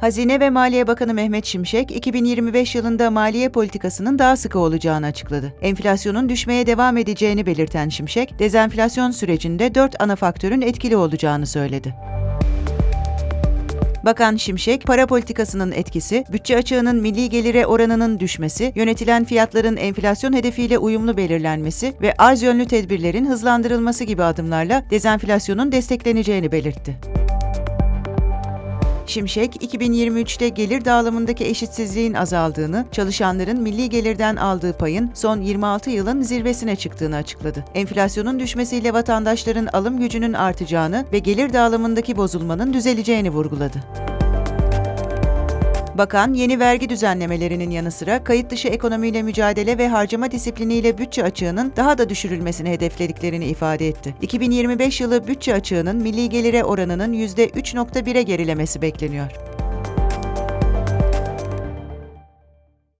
Hazine ve Maliye Bakanı Mehmet Şimşek, 2025 yılında maliye politikasının daha sıkı olacağını açıkladı. Enflasyonun düşmeye devam edeceğini belirten Şimşek, dezenflasyon sürecinde dört ana faktörün etkili olacağını söyledi. Bakan Şimşek, para politikasının etkisi, bütçe açığının milli gelire oranının düşmesi, yönetilen fiyatların enflasyon hedefiyle uyumlu belirlenmesi ve arz yönlü tedbirlerin hızlandırılması gibi adımlarla dezenflasyonun destekleneceğini belirtti. Şimşek, 2023'te gelir dağılımındaki eşitsizliğin azaldığını, çalışanların milli gelirden aldığı payın son 26 yılın zirvesine çıktığını açıkladı. Enflasyonun düşmesiyle vatandaşların alım gücünün artacağını ve gelir dağılımındaki bozulmanın düzeleceğini vurguladı. Bakan, yeni vergi düzenlemelerinin yanı sıra kayıt dışı ekonomiyle mücadele ve harcama disipliniyle bütçe açığının daha da düşürülmesini hedeflediklerini ifade etti. 2025 yılı bütçe açığının milli gelire oranının %3.1'e gerilemesi bekleniyor.